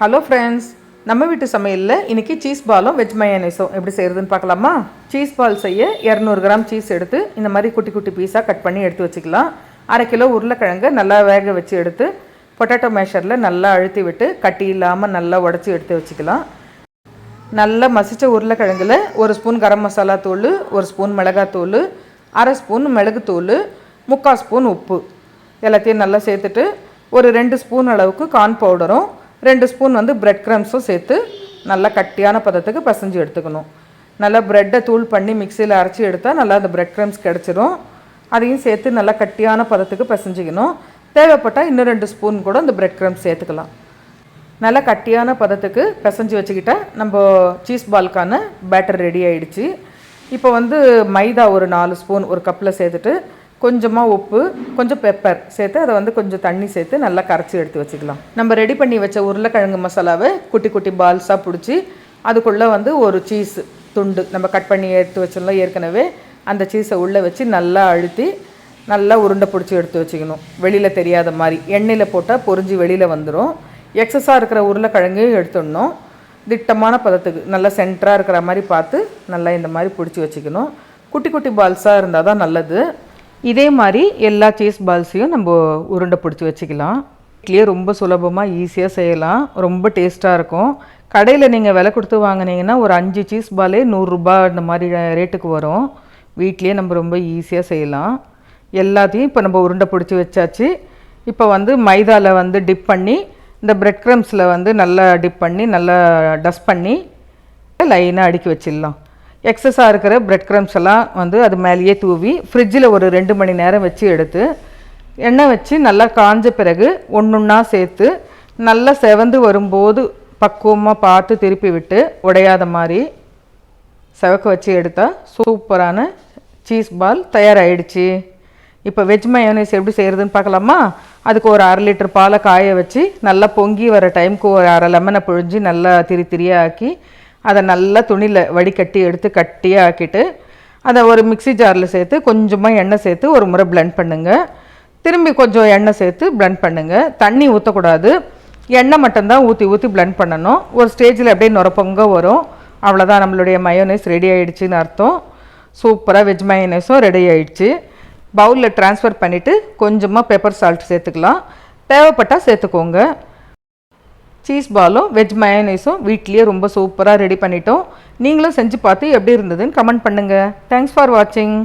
Hello friends நம்ம வீட்டு சமையலில் இன்றைக்கி சீஸ் பாலும் வெஜ் மயோனைஸும் எப்படி செய்கிறதுன்னு பார்க்கலாமா? சீஸ் பால் செய்ய இரநூறு கிராம் சீஸ் எடுத்து இந்த மாதிரி குட்டி குட்டி பீஸாக கட் பண்ணி எடுத்து வச்சுக்கலாம். அரை கிலோ உருளைக்கிழங்கு நல்லா வேக வச்சு எடுத்து பொட்டேட்டோ மேஷரில் நல்லா அழுத்தி விட்டு கட்டி இல்லாமல் நல்லா உடச்சி எடுத்து வச்சுக்கலாம். நல்லா மசித்த உருளைக்கிழங்குல ஒரு ஸ்பூன் கரம் மசாலா தூள் ஒரு ஸ்பூன் மிளகாத்தூள் அரை ஸ்பூன் மிளகுத்தூள் முக்கால் ஸ்பூன் உப்பு. எல்லாத்தையும் நல்லா சேர்த்துட்டு ஒரு ரெண்டு ஸ்பூன் அளவுக்கு கார்ன் பவுடரும் ரெண்டு ஸ்பூன் வந்து பிரெட் க்ரம்ஸும் சேர்த்து நல்லா கட்டியான பதத்துக்கு பசைஞ்சு எடுத்துக்கணும். நல்லா ப்ரெட்டை தூள் பண்ணி மிக்சியில் அரைச்சி எடுத்தால் நல்லா அந்த பிரெட் க்ரம்ஸ் கிடச்சிரும். அதையும் சேர்த்து நல்லா கட்டியான பதத்துக்கு பசைஞ்சிக்கணும். தேவைப்பட்டால் இன்னும் ரெண்டு ஸ்பூன் கூட அந்த பிரெட் க்ரம்ஸ் சேர்த்துக்கலாம். நல்லா கட்டியான பதத்துக்கு பிசைஞ்சு வச்சுக்கிட்டால் நம்ம சீஸ் பால்க்கான பேட்டர் ரெடி ஆகிடுச்சு இப்போ வந்து மைதா ஒரு நாலு ஸ்பூன் ஒரு கப்பில் சேர்த்துட்டு கொஞ்சமாக உப்பு கொஞ்சம் பெப்பர் சேர்த்து அதை வந்து கொஞ்சம் தண்ணி சேர்த்து நல்லா கரைச்சி எடுத்து வச்சுக்கலாம். நம்ம ரெடி பண்ணி வச்ச உருளைக்கிழங்கு மசாலாவை குட்டி குட்டி பால்ஸாக பிடிச்சி அதுக்குள்ளே வந்து ஒரு சீஸ் துண்டு நம்ம கட் பண்ணி எடுத்து வச்சிடலாம் ஏற்கனவே அந்த சீஸை உள்ளே வச்சு நல்லா அழுத்தி நல்லா உருண்டை பிடிச்சி எடுத்து வச்சுக்கணும். வெளியில் தெரியாத மாதிரி. எண்ணெயில் போட்டால் பொறிஞ்சு வெளியில் வந்துடும் எக்ஸஸாக இருக்கிற உருளைக்கிழங்கையும் எடுத்துடணும். திட்டமான பதத்துக்கு நல்லா சென்டராக இருக்கிற மாதிரி பார்த்து நல்லா இந்த மாதிரி பிடிச்சி வச்சுக்கணும். குட்டி குட்டி பால்ஸாக இருந்தால் தான் நல்லது. இதே மாதிரி எல்லா சீஸ் பால்ஸையும் நம்ம உருண்டை பிடிச்சி வச்சுக்கலாம். வீட்லேயே ரொம்ப சுலபமாக ஈஸியாக செய்யலாம். ரொம்ப டேஸ்ட்டாக இருக்கும். கடையில் நீங்கள் விலை கொடுத்து வாங்கினீங்கன்னா ஒரு அஞ்சு சீஸ் பாலே நூறுரூபா இந்த மாதிரி ரேட்டுக்கு வரும். வீட்லேயே நம்ம ரொம்ப ஈஸியாக செய்யலாம். எல்லாத்தையும் இப்போ நம்ம உருண்டை பிடிச்சி வச்சாச்சு. இப்போ வந்து மைதாவில் வந்து டிப் பண்ணி இந்த பிரெட் க்ரம்ஸில் வந்து நல்லா டிப் பண்ணி நல்லா டஸ்ட் பண்ணி லைனாக அடுக்கி வச்சிடலாம். எக்ஸஸாக இருக்கிற பிரெட் க்ரம்ஸ் எல்லாம் வந்து அது மேலேயே தூவி ஃப்ரிட்ஜில் ஒரு ரெண்டு மணி நேரம் வச்சு எடுத்து எண்ணெய் வச்சு நல்லா காஞ்ச பிறகு ஒன்றுன்னா சேர்த்து நல்லா செவந்து வரும்போது பக்குவமாக பார்த்து திருப்பி விட்டு உடையாத மாதிரி செவக்க வச்சு எடுத்தால் சூப்பரான சீஸ் பால் தயாராகிடுச்சு இப்போ வெஜ் மயோனைஸ் எப்படி செய்கிறதுன்னு பார்க்கலாமா? அதுக்கு ஒரு அரை லிட்டர் பாலை காய வச்சு நல்லா பொங்கி வர டைமுக்கு ஒரு அரை லெமனை புழிஞ்சு நல்லா திரி திரியாக ஆக்கி அதை நல்லா துணியில் வடிகட்டி எடுத்து கட்டியாக ஆக்கிட்டு அதை ஒரு மிக்ஸி ஜாரில் சேர்த்து கொஞ்சமாக எண்ணெய் சேர்த்து ஒரு முறை பிளெண்ட் பண்ணுங்கள் திரும்பி கொஞ்சம் எண்ணெய் சேர்த்து பிளெண்ட் பண்ணுங்கள் தண்ணி ஊற்றக்கூடாது எண்ணெய் மட்டும்தான் ஊற்றி ஊற்றி பிளெண்ட் பண்ணணும். ஒரு ஸ்டேஜில் அப்படியே நுரப்பொங்க வரும். அவ்வளோதான் நம்மளுடைய மயோனைஸ் ரெடி ஆகிடுச்சின்னு அர்த்தம். சூப்பராக வெஜ் மயோனைஸும் ரெடி ஆகிடுச்சு பவுலில் ட்ரான்ஸ்ஃபர் பண்ணிவிட்டு கொஞ்சமாக பெப்பர் சால்ட் சேர்த்துக்கலாம். தேவைப்பட்டால் சேர்த்துக்கோங்க. சீஸ் பாலும் வெஜ் மயனைஸும் வீட்லேயே ரொம்ப சூப்பராக ரெடி பண்ணிட்டோம். நீங்களும் செஞ்சு பார்த்து எப்படி இருந்ததுன்னு கமெண்ட் பண்ணுங்கள் தேங்க்ஸ் ஃபார் வாட்சிங்